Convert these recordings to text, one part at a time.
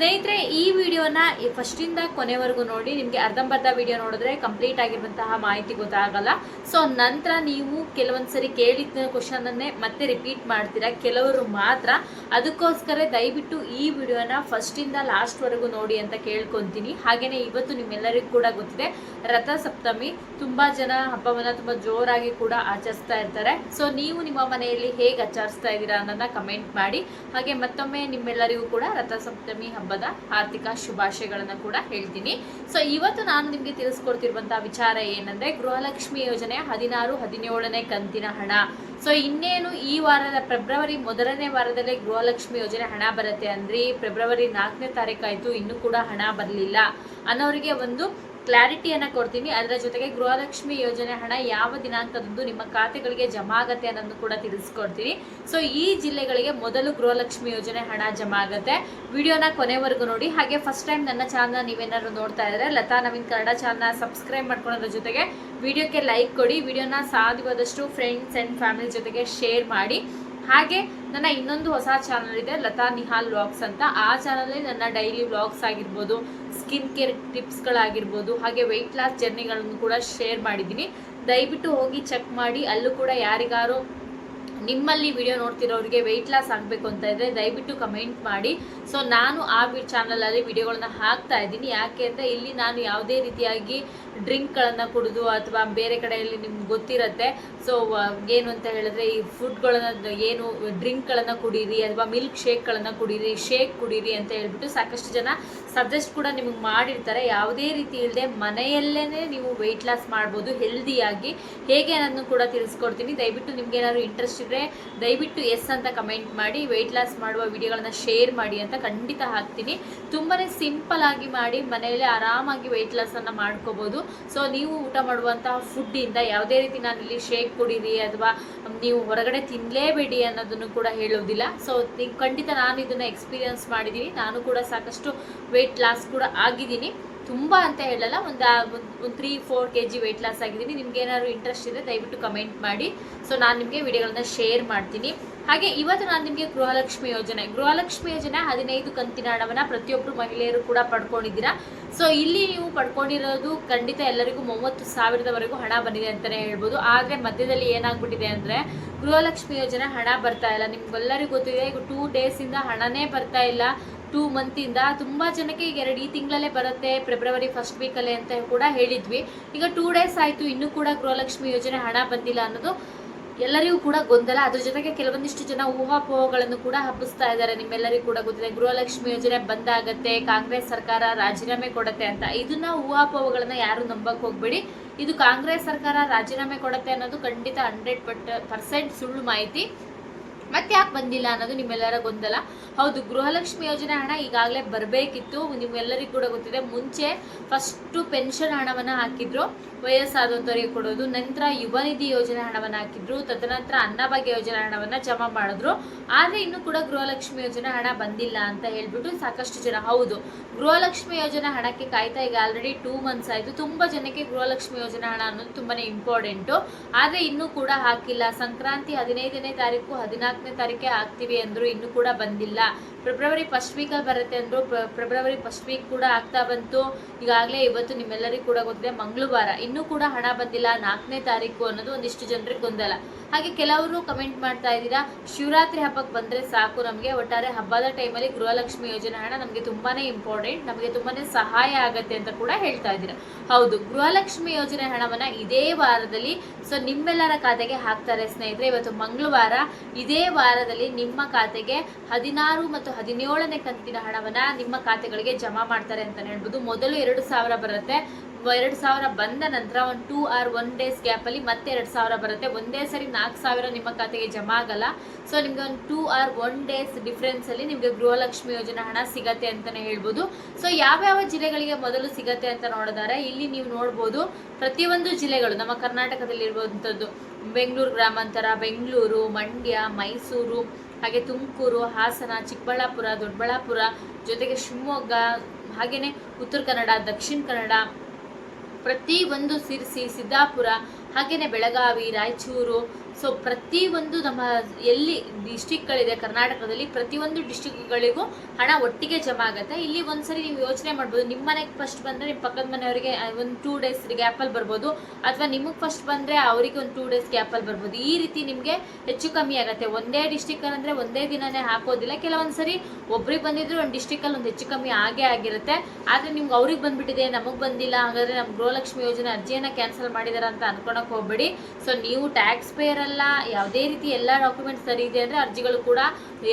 ಸ್ನೇಹಿತರೆ, ಈ ವಿಡಿಯೋನ ಫಸ್ಟಿಂದ ಕೊನೆವರೆಗೂ ನೋಡಿ, ನಿಮಗೆ ಅರ್ಧಂಬರ್ಧ ವಿಡಿಯೋ ನೋಡಿದ್ರೆ ಕಂಪ್ಲೀಟ್ ಆಗಿರುವಂತಹ ಮಾಹಿತಿ ಗೊತ್ತಾಗಲ್ಲ. ಸೊ ನಂತರ ನೀವು ಕೆಲವೊಂದು ಸರಿ ಕೇಳಿದ ಕ್ವಶನನ್ನೇ ಮತ್ತೆ ರಿಪೀಟ್ ಮಾಡ್ತೀರಾ? ಕೆಲವರು ಮಾತ್ರ ಅದಕ್ಕೋಸ್ಕರ ದಯವಿಟ್ಟು ಈ ವಿಡಿಯೋನ ಫಸ್ಟಿಂದ ಲಾಸ್ಟ್ವರೆಗೂ ನೋಡಿ ಅಂತ ಕೇಳ್ಕೊತೀನಿ. ಹಾಗೆಯೇ ಇವತ್ತು ನಿಮ್ಮೆಲ್ಲರಿಗೂ ಕೂಡ ಗೊತ್ತಿದೆ ರಥ ಸಪ್ತಮಿ ತುಂಬ ಜನ ಹಬ್ಬವನ್ನು ತುಂಬ ಜೋರಾಗಿ ಕೂಡ ಆಚರಿಸ್ತಾ ಇರ್ತಾರೆ. ಸೊ ನೀವು ನಿಮ್ಮ ಮನೆಯಲ್ಲಿ ಹೇಗೆ ಆಚರಿಸ್ತಾ ಇದ್ದೀರಾ ಅನ್ನೋದನ್ನ ಕಮೆಂಟ್ ಮಾಡಿ. ಹಾಗೆ ಮತ್ತೊಮ್ಮೆ ನಿಮ್ಮೆಲ್ಲರಿಗೂ ಕೂಡ ರಥ ಸಪ್ತಮಿ ಹಬ್ಬದ ಆರ್ಥಿಕ ಶುಭಾಶಯಗಳನ್ನು ಕೂಡ ಹೇಳ್ತೀನಿ. ಸೊ ಇವತ್ತು ನಾನು ನಿಮಗೆ ತಿಳಿಸ್ಕೊಡ್ತಿರುವಂತಹ ವಿಚಾರ ಏನಂದ್ರೆ ಗೃಹಲಕ್ಷ್ಮಿ ಯೋಜನೆ ಹದಿನಾರು, ಹದಿನೇಳನೇ ಕಂತಿನ ಹಣ. ಸೊ ಇನ್ನೇನು ಈ ವಾರದ ಫೆಬ್ರವರಿ ಮೊದಲನೇ ವಾರದಲ್ಲೇ ಗೃಹಲಕ್ಷ್ಮಿ ಯೋಜನೆ ಹಣ ಬರುತ್ತೆ ಅಂದ್ರೆ ಫೆಬ್ರವರಿ ನಾಲ್ಕನೇ ತಾರೀಕಾಯ್ತು ಇನ್ನೂ ಕೂಡ ಹಣ ಬರಲಿಲ್ಲ ಅನ್ನೋರಿಗೆ ಒಂದು ಕ್ಲಾರಿಟಿಯನ್ನು ಕೊಡ್ತೀನಿ. ಅದರ ಜೊತೆಗೆ ಗೃಹಲಕ್ಷ್ಮಿ ಯೋಜನೆ ಹಣ ಯಾವ ದಿನಾಂಕದಂದು ನಿಮ್ಮ ಖಾತೆಗಳಿಗೆ ಜಮಾ ಆಗತ್ತೆ ಅನ್ನೋದನ್ನು ಕೂಡ ತಿಳಿಸ್ಕೊಡ್ತೀನಿ. ಸೊ ಈ ಜಿಲ್ಲೆಗಳಿಗೆ ಮೊದಲು ಗೃಹಲಕ್ಷ್ಮಿ ಯೋಜನೆ ಹಣ ಜಮಾ ಆಗುತ್ತೆ. ವಿಡಿಯೋನ ಕೊನೆವರೆಗೂ ನೋಡಿ. ಹಾಗೆ ಫಸ್ಟ್ ಟೈಮ್ ನನ್ನ ಚಾನಲ್ ನೀವೇನಾದ್ರು ನೋಡ್ತಾ ಇದ್ರೆ ಲತಾ ನವೀನ್ ಕನ್ನಡ ಚಾನಲ್ ಸಬ್ಸ್ಕ್ರೈಬ್ ಮಾಡ್ಕೊಳ್ಳೋದ್ರ ಜೊತೆಗೆ ವಿಡಿಯೋಕ್ಕೆ ಲೈಕ್ ಕೊಡಿ. ವಿಡಿಯೋನ ಸಾಧ್ಯವಾದಷ್ಟು ಫ್ರೆಂಡ್ಸ್ ಆ್ಯಂಡ್ ಫ್ಯಾಮಿಲಿ ಜೊತೆಗೆ ಶೇರ್ ಮಾಡಿ. ಹಾಗೆ ನನ್ನ ಇನ್ನೊಂದು ಹೊಸ ಚಾನಲ್ ಇದೆ, ಲತಾ ನಿಹಾಲ್ ವ್ಲಾಗ್ಸ್ ಅಂತ. ಆ ಚಾನಲಲ್ಲಿ ನನ್ನ ಡೈಲಿ ವ್ಲಾಗ್ಸ್ ಆಗಿರ್ಬೋದು ಸ್ಕಿನ್ ಕೇರ್ ಟಿಪ್ಸ್ಗಳಾಗಿರ್ಬೋದು ಹಾಗೆ ವೆಯ್ಟ್ ಲಾಸ್ ಜರ್ನಿಗಳನ್ನು ಕೂಡ ಶೇರ್ ಮಾಡಿದ್ದೀನಿ. ದಯವಿಟ್ಟು ಹೋಗಿ ಚೆಕ್ ಮಾಡಿ, ಅಲ್ಲೂ ಕೂಡ ಯಾರಿಗಾರು ನಿಮ್ಮಲ್ಲಿ ವಿಡಿಯೋ ನೋಡ್ತಿರೋರಿಗೆ ವೆಯ್ಟ್ ಲಾಸ್ ಆಗಬೇಕು ಅಂತ ಇದ್ದರೆ ದಯವಿಟ್ಟು ಕಮೆಂಟ್ ಮಾಡಿ. ಸೊ ನಾನು ಆ ಚಾನಲಲ್ಲಿ ವಿಡಿಯೋಗಳನ್ನ ಹಾಕ್ತಾ ಇದ್ದೀನಿ. ಯಾಕೆ ಅಂದರೆ ಇಲ್ಲಿ ನಾನು ಯಾವುದೇ ರೀತಿಯಾಗಿ ಡ್ರಿಂಕ್ಗಳನ್ನು ಕುಡಿದು ಅಥವಾ ಬೇರೆ ಕಡೆಯಲ್ಲಿ ನಿಮ್ಗೆ ಗೊತ್ತಿರುತ್ತೆ. ಸೊ ಏನು ಅಂತ ಹೇಳಿದ್ರೆ ಈ ಫುಡ್ಗಳನ್ನು ಏನು ಡ್ರಿಂಕ್ಗಳನ್ನು ಕುಡೀರಿ ಅಥವಾ ಮಿಲ್ಕ್ ಶೇಕ್ಗಳನ್ನು ಕುಡೀರಿ ಶೇಕ್ ಕುಡೀರಿ ಅಂತ ಹೇಳ್ಬಿಟ್ಟು ಸಾಕಷ್ಟು ಜನ ಸಜೆಸ್ಟ್ ಕೂಡ ನಿಮಗೆ ಮಾಡಿರ್ತಾರೆ. ಯಾವುದೇ ರೀತಿ ಇಲ್ಲದೆ ಮನೆಯಲ್ಲೇ ನೀವು ವೆಯ್ಟ್ ಲಾಸ್ ಮಾಡ್ಬೋದು ಹೆಲ್ದಿಯಾಗಿ ಹೇಗೆ ಅನ್ನೋದನ್ನು ಕೂಡ ತಿಳಿಸ್ಕೊಡ್ತೀನಿ. ದಯವಿಟ್ಟು ನಿಮ್ಗೆ ಏನಾದರೂ ಇಂಟ್ರೆಸ್ಟ್ ಇದ್ದರೆ ದಯವಿಟ್ಟು ಎಸ್ ಅಂತ ಕಮೆಂಟ್ ಮಾಡಿ ವೆಯ್ಟ್ ಲಾಸ್ ಮಾಡುವ ವಿಡಿಯೋಗಳನ್ನ ಶೇರ್ ಮಾಡಿ ಅಂತ ಖಂಡಿತ ಹಾಕ್ತೀನಿ. ತುಂಬಾ ಸಿಂಪಲ್ ಆಗಿ ಮಾಡಿ, ಮನೆಯಲ್ಲೇ ಆರಾಮಾಗಿ ವೆಯ್ಟ್ ಲಾಸನ್ನು ಮಾಡ್ಕೋಬೋದು. ಸೊ ನೀವು ಊಟ ಮಾಡುವಂತಹ ಫುಡ್ಡಿಂದ ಯಾವುದೇ ರೀತಿ ನಾನು ಇಲ್ಲಿ ಶೇಕ್ ಕುಡೀರಿ ಅಥವಾ ನೀವು ಹೊರಗಡೆ ತಿನ್ನಲೇಬೇಡಿ ಅನ್ನೋದನ್ನು ಕೂಡ ಹೇಳೋದಿಲ್ಲ ಸೊ ಖಂಡಿತ ನಾನು ಇದನ್ನು ಎಕ್ಸ್ಪೀರಿಯನ್ಸ್ ಮಾಡಿದ್ದೀನಿ. ನಾನು ಕೂಡ ಸಾಕಷ್ಟು ವೆಯ್ಟ್ ಲಾಸ್ ಕೂಡ ಆಗಿದ್ದೀನಿ. ತುಂಬ ಅಂತ ಹೇಳಲ್ಲ. ಒಂದು ಒಂದು three four K G weight loss ಆಗಿದ್ದೀನಿ. ನಿಮ್ಗೆ ಏನಾದ್ರು ಇಂಟ್ರೆಸ್ಟ್ ಇದೆ ದಯವಿಟ್ಟು ಕಮೆಂಟ್ ಮಾಡಿ. ಸೊ ನಾನು ನಿಮಗೆ ವಿಡಿಯೋಗಳನ್ನ ಶೇರ್ ಮಾಡ್ತೀನಿ. ಹಾಗೆ ಇವತ್ತು ನಾನು ನಿಮಗೆ ಗೃಹಲಕ್ಷ್ಮಿ ಯೋಜನೆ ಗೃಹಲಕ್ಷ್ಮಿ ಯೋಜನೆ ಹದಿನೈದು ಕಂತಿನ ಹಣವನ್ನು ಪ್ರತಿಯೊಬ್ಬರು ಮಹಿಳೆಯರು ಕೂಡ ಪಡ್ಕೊಂಡಿದ್ದೀರಾ? ಸೊ ಇಲ್ಲಿ ನೀವು ಪಡ್ಕೊಂಡಿರೋದು ಖಂಡಿತ ಎಲ್ಲರಿಗೂ ಮೂವತ್ತು ಸಾವಿರದವರೆಗೂ ಹಣ ಬಂದಿದೆ ಅಂತಲೇ ಹೇಳ್ಬೋದು. ಆದರೆ ಮಧ್ಯದಲ್ಲಿ ಏನಾಗ್ಬಿಟ್ಟಿದೆ ಅಂದರೆ ಗೃಹಲಕ್ಷ್ಮಿ ಯೋಜನೆ ಹಣ ಬರ್ತಾ ಇಲ್ಲ. ನಿಮ್ಗೆಲ್ಲರಿಗೂ ಗೊತ್ತಿದೆ, ಈಗ ಟೂ ಡೇಸಿಂದ ಹಣನೇ ಬರ್ತಾ ಇಲ್ಲ. ಟೂ ಮಂತಿಂದ ತುಂಬ ಜನಕ್ಕೆ ಈಗ ಎರಡು ಈ ತಿಂಗಳಲ್ಲೇ ಬರುತ್ತೆ ಫೆಬ್ರವರಿ ಫಸ್ಟ್ ವೀಕಲ್ಲೇ ಅಂತ ಕೂಡ ಹೇಳಿದ್ವಿ. ಈಗ ಟೂ ಡೇಸ್ ಆಯಿತು, ಇನ್ನೂ ಕೂಡ ಗೃಹಲಕ್ಷ್ಮಿ ಯೋಜನೆ ಹಣ ಬಂದಿಲ್ಲ ಅನ್ನೋದು ಎಲ್ಲರಿಗೂ ಕೂಡ ಗೊಂದಲ. ಅದ್ರ ಜೊತೆಗೆ ಕೆಲವೊಂದಿಷ್ಟು ಜನ ಊಹಾಪೋಹಗಳನ್ನು ಕೂಡ ಹಬ್ಬಿಸ್ತಾ ಇದ್ದಾರೆ. ನಿಮ್ಮೆಲ್ಲರಿಗೂ ಕೂಡ ಗೊತ್ತಿದೆ, ಗೃಹಲಕ್ಷ್ಮಿ ಯೋಜನೆ ಬಂದಾಗತ್ತೆ ಕಾಂಗ್ರೆಸ್ ಸರ್ಕಾರ ರಾಜೀನಾಮೆ ಕೊಡತ್ತೆ ಅಂತ. ಇದನ್ನ ಊಹಾಪೋಹಗಳನ್ನ ಯಾರು ನಂಬಕ್ ಹೋಗ್ಬೇಡಿ. ಇದು ಕಾಂಗ್ರೆಸ್ ಸರ್ಕಾರ ರಾಜೀನಾಮೆ ಕೊಡತ್ತೆ ಅನ್ನೋದು ಖಂಡಿತ ಹಂಡ್ರೆಡ್ ಪರ್ಸೆಂಟ್ ಸುಳ್ಳು ಮಾಹಿತಿ. ಮತ್ತೆ ಯಾಕೆ ಬಂದಿಲ್ಲ ಅನ್ನೋದು ನಿಮ್ಮೆಲ್ಲರ ಗೊಂದಲ. ಹೌದು, ಗೃಹಲಕ್ಷ್ಮಿ ಯೋಜನೆ ಹಣ ಈಗಾಗಲೇ ಬರಬೇಕಿತ್ತು. ನಿಮ್ಮೆಲ್ಲರಿಗೂ ಕೂಡ ಗೊತ್ತಿದೆ, ಮುಂಚೆ ಫಸ್ಟು ಪೆನ್ಷನ್ ಹಣವನ್ನು ಹಾಕಿದ್ರು. ವಯಸ್ಸಾದಂಥವರಿಗೆ ಕೊಡೋದು, ನಂತರ ಯುವ ನಿಧಿ ಯೋಜನೆ ಹಣವನ್ನು ಹಾಕಿದ್ರು, ತದನಂತರ ಅನ್ನಭಾಗ್ಯ ಯೋಜನೆ ಹಣವನ್ನು ಜಮಾ ಮಾಡಿದ್ರು. ಆದರೆ ಇನ್ನೂ ಕೂಡ ಗೃಹಲಕ್ಷ್ಮಿ ಯೋಜನೆ ಹಣ ಬಂದಿಲ್ಲ ಅಂತ ಹೇಳ್ಬಿಟ್ಟು ಸಾಕಷ್ಟು ಜನ, ಹೌದು, ಗೃಹಲಕ್ಷ್ಮಿ ಯೋಜನೆ ಹಣಕ್ಕೆ ಕಾಯ್ತಾ ಈಗ ಆಲ್ರೆಡಿ ಟೂ ಮಂತ್ಸ್ ಆಯಿತು. ತುಂಬ ಜನಕ್ಕೆ ಗೃಹಲಕ್ಷ್ಮಿ ಯೋಜನೆ ಹಣ ಅನ್ನೋದು ತುಂಬಾ ಇಂಪಾರ್ಟೆಂಟು ಆದರೆ ಇನ್ನೂ ಕೂಡ ಹಾಕಿಲ್ಲ. ಸಂಕ್ರಾಂತಿ ಹದಿನೈದನೇ ತಾರೀಕು ಹದಿನಾಲ್ಕನೇ ತಾರೀಕೆ ಹಾಕ್ತೀವಿ ಅಂದ್ರು ಇನ್ನು ಕೂಡ ಬಂದಿಲ್ಲ. ಫೆಬ್ರವರಿ ಫಸ್ಟ್ ವೀಕಲ್ಲಿ ಬರುತ್ತೆ ಅಂದರು ಫೆಬ್ರವರಿ ಫಸ್ಟ್ ವೀಕ್ ಕೂಡ ಆಗ್ತಾ ಬಂತು. ಈಗಾಗಲೇ ಇವತ್ತು ನಿಮ್ಮೆಲ್ಲರಿಗೂ ಕೂಡ ಗೊತ್ತಿದೆ, ಮಂಗಳವಾರ. ಇನ್ನೂ ಕೂಡ ಹಣ ಬಂದಿಲ್ಲ, ನಾಲ್ಕನೇ ತಾರೀಕು ಅನ್ನೋದು ಒಂದಿಷ್ಟು ಜನರಿಗೆ ಗೊಂದಲ. ಹಾಗೆ ಕೆಲವರು ಕಮೆಂಟ್ ಮಾಡ್ತಾ ಇದ್ದೀರಾ, ಶಿವರಾತ್ರಿ ಹಬ್ಬಕ್ಕೆ ಬಂದರೆ ಸಾಕು ನಮಗೆ. ಒಟ್ಟಾರೆ ಹಬ್ಬದ ಟೈಮಲ್ಲಿ ಗೃಹಲಕ್ಷ್ಮಿ ಯೋಜನೆ ಹಣ ನಮಗೆ ತುಂಬಾ ಇಂಪಾರ್ಟೆಂಟ್ ನಮಗೆ ತುಂಬಾ ಸಹಾಯ ಆಗುತ್ತೆ ಅಂತ ಕೂಡ ಹೇಳ್ತಾ ಇದ್ದೀರಾ. ಹೌದು, ಗೃಹಲಕ್ಷ್ಮಿ ಯೋಜನೆ ಹಣವನ್ನು ಇದೇ ವಾರದಲ್ಲಿ ಸೊ ನಿಮ್ಮೆಲ್ಲರ ಖಾತೆಗೆ ಹಾಕ್ತಾರೆ ಸ್ನೇಹಿತರೆ. ಇವತ್ತು ಮಂಗಳವಾರ, ಇದೇ ವಾರದಲ್ಲಿ ನಿಮ್ಮ ಖಾತೆಗೆ ಹದಿನಾರು ಮತ್ತು ಹದಿನೇಳನೇ ಕಂತಿನ ಹಣವನ್ನು ನಿಮ್ಮ ಖಾತೆಗಳಿಗೆ ಜಮಾ ಮಾಡ್ತಾರೆ ಅಂತ ಹೇಳ್ಬೋದು. ಮೊದಲು ಎರಡು ಸಾವಿರ ಬರುತ್ತೆ. ಎರಡು ಸಾವಿರ ಬಂದ ನಂತರ ಒಂದು ಟೂ ಆರ್ ಒನ್ ಡೇಸ್ ಗ್ಯಾಪಲ್ಲಿ ಮತ್ತೆ ಎರಡು ಸಾವಿರ ಬರುತ್ತೆ. ಒಂದೇ ಸರಿ ನಾಲ್ಕು ಸಾವಿರ ನಿಮ್ಮ ಖಾತೆಗೆ ಜಮಾ ಆಗಲ್ಲ. ಸೊ ನಿಮಗೆ ಒಂದು ಟೂ ಆರ್ ಒನ್ ಡೇಸ್ ಡಿಫ್ರೆನ್ಸಲ್ಲಿ ನಿಮಗೆ ಗೃಹಲಕ್ಷ್ಮಿ ಯೋಜನೆ ಹಣ ಸಿಗತ್ತೆ ಅಂತಲೇ ಹೇಳ್ಬೋದು. ಸೊ ಯಾವ್ಯಾವ ಜಿಲ್ಲೆಗಳಿಗೆ ಮೊದಲು ಸಿಗತ್ತೆ ಅಂತ ನೋಡಿದಾರೆ, ಇಲ್ಲಿ ನೀವು ನೋಡ್ಬೋದು ಪ್ರತಿಯೊಂದು ಜಿಲ್ಲೆಗಳು, ನಮ್ಮ ಕರ್ನಾಟಕದಲ್ಲಿರುವಂಥದ್ದು, ಬೆಂಗಳೂರು ಗ್ರಾಮಾಂತರ, ಬೆಂಗಳೂರು, ಮಂಡ್ಯ, ಮೈಸೂರು ಹಾಗೆ ತುಮಕೂರು, ಹಾಸನ, ಚಿಕ್ಕಬಳ್ಳಾಪುರ, ದೊಡ್ಡಬಳ್ಳಾಪುರ ಜೊತೆಗೆ ಶಿವಮೊಗ್ಗ ಹಾಗೆಯೇ ಉತ್ತರ ಕನ್ನಡ, ದಕ್ಷಿಣ ಕನ್ನಡ, ಪ್ರತಿ ಒಂದು ಸಿರ್ಸಿ, ಸಿದ್ದಾಪುರ ಹಾಗೆಯೇ ಬೆಳಗಾವಿ, ರಾಯಚೂರು ಸೊ ಪ್ರತಿಯೊಂದು ನಮ್ಮ ಎಲ್ಲಿ ಡಿಸ್ಟಿಕ್ಗಳಿದೆ ಕರ್ನಾಟಕದಲ್ಲಿ ಪ್ರತಿಯೊಂದು ಡಿಸ್ಟಿಕ್ಗಳಿಗೂ ಹಣ ಒಟ್ಟಿಗೆ ಜಮಾ ಆಗುತ್ತೆ. ಇಲ್ಲಿ ಒಂದ್ಸರಿ ನೀವು ಯೋಚನೆ ಮಾಡ್ಬೋದು, ನಿಮ್ಮ ಮನೆಗೆ ಫಸ್ಟ್ ಬಂದರೆ ನಿಮ್ಮ ಪಕ್ಕದ ಮನೆಯವರಿಗೆ ಒಂದು ಟೂ ಡೇಸ್ ಗ್ಯಾಪಲ್ಲಿ ಬರ್ಬೋದು, ಅಥವಾ ನಿಮಗೆ ಫಸ್ಟ್ ಬಂದರೆ ಅವರಿಗೆ ಒಂದು ಟೂ ಡೇಸ್ ಗ್ಯಾಪಲ್ಲಿ ಬರ್ಬೋದು. ಈ ರೀತಿ ನಿಮಗೆ ಹೆಚ್ಚು ಕಮ್ಮಿ ಆಗುತ್ತೆ. ಒಂದೇ ಡಿಸ್ಟಿಕ್ ಅಂದರೆ ಒಂದೇ ದಿನನೇ ಹಾಕೋದಿಲ್ಲ. ಕೆಲವೊಂದು ಸರಿ ಒಬ್ರಿಗೆ ಬಂದಿದ್ರು ಒಂದು ಡಿಸ್ಟಿಕಲ್ಲಿ ಒಂದು ಹೆಚ್ಚು ಕಮ್ಮಿ ಆಗೇ ಆಗಿರುತ್ತೆ. ಆದರೆ ನಿಮ್ಗೆ ಅವ್ರಿಗೆ ಬಂದ್ಬಿಟ್ಟಿದೆ, ನಮಗೆ ಬಂದಿಲ್ಲ, ಹಾಗಾದರೆ ನಮ್ಮ ಗೃಹಲಕ್ಷ್ಮಿ ಯೋಜನೆ ಅರ್ಜಿಯನ್ನು ಕ್ಯಾನ್ಸಲ್ ಮಾಡಿದಾರ ಅಂತ ಅನ್ಕೊಳಕ್ಕೆ ಹೋಗ್ಬೇಡಿ. ಸೊ ನೀವು ಟ್ಯಾಕ್ಸ್ ಪೇಯರ್ ಅಲ್ಲ ಯಾವುದೇ ರೀತಿ ಎಲ್ಲ ಡಾಕ್ಯುಮೆಂಟ್ ಸರಿ ಇದೆ ಅಂದರೆ ಅರ್ಜಿಗಳು ಕೂಡ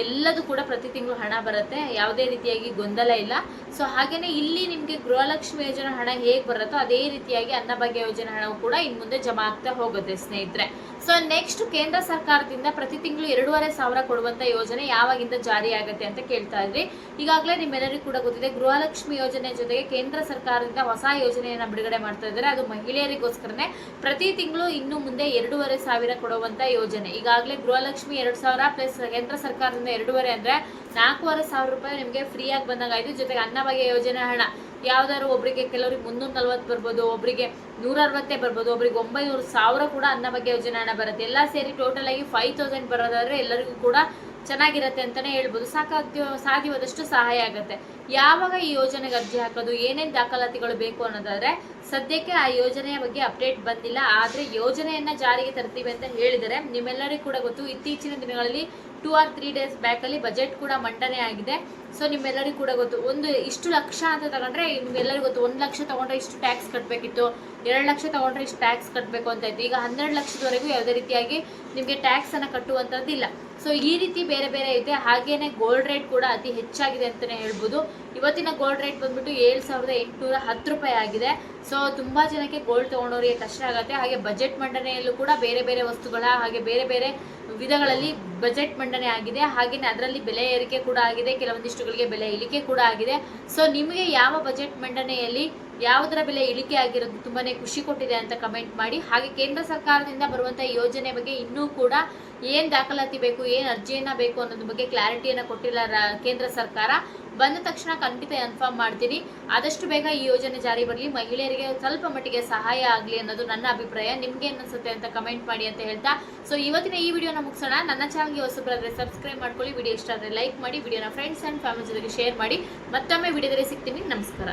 ಎಲ್ಲದೂ ಕೂಡ ಪ್ರತಿ ತಿಂಗಳು ಹಣ ಬರುತ್ತೆ. ಯಾವುದೇ ರೀತಿಯಾಗಿ ಗೊಂದಲ ಇಲ್ಲ. ಸೊ ಹಾಗೆಯೇ ಇಲ್ಲಿ ನಿಮಗೆ ಗೃಹಲಕ್ಷ್ಮಿ ಯೋಜನೆ ಹಣ ಹೇಗೆ ಬರುತ್ತೋ ಅದೇ ರೀತಿಯಾಗಿ ಅನ್ನಭಾಗ್ಯ ಯೋಜನೆ ಹಣವು ಕೂಡ ಇನ್ನು ಮುಂದೆ ಜಮಾ ಆಗ್ತಾ ಹೋಗುತ್ತೆ ಸ್ನೇಹಿತರೆ. ಸೊ ನೆಕ್ಸ್ಟ್ ಕೇಂದ್ರ ಸರ್ಕಾರದಿಂದ ಪ್ರತಿ ತಿಂಗಳು ಎರಡೂವರೆ ಸಾವಿರ ಕೊಡುವಂತ ಯೋಜನೆ ಯಾವಾಗಿಂದ ಜಾರಿ ಆಗುತ್ತೆ ಅಂತ ಕೇಳ್ತಾ ಇದ್ರಿ. ಈಗಾಗಲೇ ನಿಮ್ಮೆಲ್ಲರಿಗೂ ಕೂಡ ಗೊತ್ತಿದೆ, ಗೃಹಲಕ್ಷ್ಮಿ ಯೋಜನೆ ಜೊತೆಗೆ ಕೇಂದ್ರ ಸರ್ಕಾರದಿಂದ ಹೊಸ ಯೋಜನೆಯನ್ನ ಬಿಡುಗಡೆ ಮಾಡ್ತಾ ಇದ್ದಾರೆ. ಅದು ಮಹಿಳೆಯರಿಗೋಸ್ಕರನೇ ಪ್ರತಿ ತಿಂಗಳು ಇನ್ನು ಮುಂದೆ ಎರಡೂವರೆ ಸಾವಿರ ಕೊಡುವಂತ ಯೋಜನೆ. ಈಗಾಗಲೇ ಗೃಹಲಕ್ಷ್ಮಿ ಎರಡು ಸಾವಿರ ಪ್ಲಸ್ ಕೇಂದ್ರ ಸರ್ಕಾರದಿಂದ ಎರಡೂವರೆ ಅಂದ್ರೆ ನಾಲ್ಕೂವರೆ ಸಾವಿರ ರೂಪಾಯಿ ನಿಮಗೆ ಫ್ರೀಯಾಗಿ ಬಂದಂಗಾಯ್ತು. ಜೊತೆಗೆ ಅನ್ನಭಾಗ್ಯ ಯೋಜನೆ ಹಣ. ಯಾವ್ದಾದ್ರು ಒಬ್ಬರಿಗೆ ಕೆಲವರಿಗೆ ಮುನ್ನೂರ ನಲ್ವತ್ತು ಬರ್ಬೋದು ಒಬ್ಬರಿಗೆ ನೂರ ಅರವತ್ತೇ ಬರ್ಬೋದು, ಒಬ್ರಿಗೆ ಒಂಬೈನೂರು ಸಾವಿರ ಕೂಡ ಅನ್ನಭಾಗ್ಯ ಯೋಜನೆ ಹಣ ಬರುತ್ತೆ. ಎಲ್ಲ ಸೇರಿ ಟೋಟಲ್ ಆಗಿ ಫೈವ್ ತೌಸಂಡ್ ಬರೋದಾದ್ರೆ ಎಲ್ಲರಿಗೂ ಕೂಡ ಚೆನ್ನಾಗಿರುತ್ತೆ ಅಂತಲೇ ಹೇಳ್ಬೋದು. ಸಾಕಾಗ್ತಿ ಸಾಧ್ಯವಾದಷ್ಟು ಸಹಾಯ ಆಗುತ್ತೆ. ಯಾವಾಗ ಈ ಯೋಜನೆಗೆ ಅರ್ಜಿ ಹಾಕೋದು, ಏನೇನು ದಾಖಲಾತಿಗಳು ಬೇಕು ಅನ್ನೋದಾದ್ರೆ, ಸದ್ಯಕ್ಕೆ ಆ ಯೋಜನೆಯ ಬಗ್ಗೆ ಅಪ್ಡೇಟ್ ಬಂದಿಲ್ಲ. ಆದರೆ ಯೋಜನೆಯನ್ನ ಜಾರಿಗೆ ತರ್ತೀವಿ ಅಂತ ಹೇಳಿದರೆ, ನಿಮ್ಮೆಲ್ಲರಿಗೂ ಕೂಡ ಗೊತ್ತು. ಇತ್ತೀಚಿನ ದಿನಗಳಲ್ಲಿ ಟೂ ಆರ್ ತ್ರೀ ಡೇಸ್ ಬ್ಯಾಕಲ್ಲಿ ಬಜೆಟ್ ಕೂಡ ಮಂಡನೆ ಆಗಿದೆ. ಸೊ ನಿಮ್ಮೆಲ್ಲರಿಗೂ ಕೂಡ ಗೊತ್ತು. ಒಂದು, ಇಷ್ಟು ಲಕ್ಷ ಅಂತ ತಗೊಂಡ್ರೆ, ನಿಮ್ಗೆಲ್ಲರಿಗೂ ಗೊತ್ತು. ಒಂದು ಲಕ್ಷ ತಗೊಂಡ್ರೆ ಇಷ್ಟು ಟ್ಯಾಕ್ಸ್ ಕಟ್ಟಬೇಕಿತ್ತು ಎರಡು ಲಕ್ಷ ತಗೊಂಡ್ರೆ ಇಷ್ಟು ಟ್ಯಾಕ್ಸ್ ಕಟ್ಟಬೇಕು ಅಂತ ಇತ್ತು. ಈಗ ಹನ್ನೆರಡು ಲಕ್ಷದವರೆಗೂ ಯಾವುದೇ ರೀತಿಯಾಗಿ ನಿಮಗೆ ಟ್ಯಾಕ್ಸನ್ನು ಕಟ್ಟುವಂಥದ್ದಿಲ್ಲ ಸೊ ಈ ರೀತಿ ಬೇರೆ ಬೇರೆ ಇದೆ. ಹಾಗೇನೆ ಗೋಲ್ಡ್ ರೇಟ್ ಕೂಡ ಅತಿ ಹೆಚ್ಚಾಗಿದೆ ಅಂತಲೇ ಹೇಳ್ಬೋದು. ಇವತ್ತಿನ ಗೋಲ್ಡ್ ರೇಟ್ ಬಂದ್ಬಿಟ್ಟು ಏಳು ಸಾವಿರದ ಎಂಟುನೂರ ಹತ್ತು ರೂಪಾಯಿ ಆಗಿದೆ. ಸೊ ತುಂಬ ಜನಕ್ಕೆ ಗೋಲ್ಡ್ ತೊಗೊಂಡವರಿಗೆ ಕಷ್ಟ ಆಗುತ್ತೆ. ಹಾಗೆ ಬಜೆಟ್ ಮಂಡನೆಯಲ್ಲೂ ಕೂಡ ಬೇರೆ ಬೇರೆ ವಸ್ತುಗಳ, ಹಾಗೆ ಬೇರೆ ಬೇರೆ ವಿಧಗಳಲ್ಲಿ ಬಜೆಟ್ ಮಂಡನೆ ಆಗಿದೆ. ಹಾಗೆಯೇ ಅದರಲ್ಲಿ ಬೆಲೆ ಏರಿಕೆ ಕೂಡ ಆಗಿದೆ. ಕೆಲವೊಂದಿಷ್ಟುಗಳಿಗೆ ಬೆಲೆ ಇಳಿಕೆ ಕೂಡ ಆಗಿದೆ. ಸೊ ನಿಮಗೆ ಯಾವ ಬಜೆಟ್ ಮಂಡನೆಯಲ್ಲಿ ಯಾವುದರ ಬೆಲೆ ಇಳಿಕೆ ಆಗಿರೋದು ತುಂಬಾನೇ ಖುಷಿ ಕೊಟ್ಟಿದೆ ಅಂತ ಕಮೆಂಟ್ ಮಾಡಿ. ಹಾಗೆ ಕೇಂದ್ರ ಸರ್ಕಾರದಿಂದ ಬರುವಂಥ ಯೋಜನೆ ಬಗ್ಗೆ ಇನ್ನೂ ಕೂಡ ಏನು ದಾಖಲಾತಿ ಬೇಕು, ಏನು ಅರ್ಜಿಯನ್ನ ಬೇಕು ಅನ್ನೋದ್ರ ಬಗ್ಗೆ ಕ್ಲಾರಿಟಿಯನ್ನ ಕೊಟ್ಟಿಲ್ಲ ಕೇಂದ್ರ ಸರ್ಕಾರ. ಬಂದ ತಕ್ಷಣ ಖಂಡಿತ ಇನ್ಫಾರ್ಮ್ ಮಾಡ್ತೀನಿ. ಆದಷ್ಟು ಬೇಗ ಈ ಯೋಜನೆ ಜಾರಿ ಬರಲಿ. ಮಹಿಳೆಯರಿಗೆ ಸ್ವಲ್ಪ ಮಟ್ಟಿಗೆ ಸಹಾಯ ಆಗಲಿ ಅನ್ನೋದು ನನ್ನ ಅಭಿಪ್ರಾಯ. ನಿಮ್ಗೆ ಅನ್ಸುತ್ತೆ ಅಂತ ಕಮೆಂಟ್ ಮಾಡಿ ಅಂತ ಹೇಳ್ತಾ. ಸೊ ಇವತ್ತಿನ ಈ ವಿಡಿಯೋನ ಮುಗಿಸೋಣ. ನನ್ನ ಚಾನಲ್ಗೆ ಹೊಸಬರಾದ್ರೆ ಸಬ್ಸ್ಕ್ರೈಬ್ ಮಾಡ್ಕೊಳ್ಳಿ. ವಿಡಿಯೋ ಇಷ್ಟ ಆದರೆ ಲೈಕ್ ಮಾಡಿ. ವಿಡಿಯೋನ ಫ್ರೆಂಡ್ಸ್ ಆ್ಯಂಡ್ ಫ್ಯಾಮಿಲಿ ಜೊತೆಗೆ ಶೇರ್ ಮಾಡಿ. ಮತ್ತೊಮ್ಮೆ ವಿಡಿಯೋದಲ್ಲಿ ಸಿಗ್ತೀನಿ. ನಮಸ್ಕಾರ.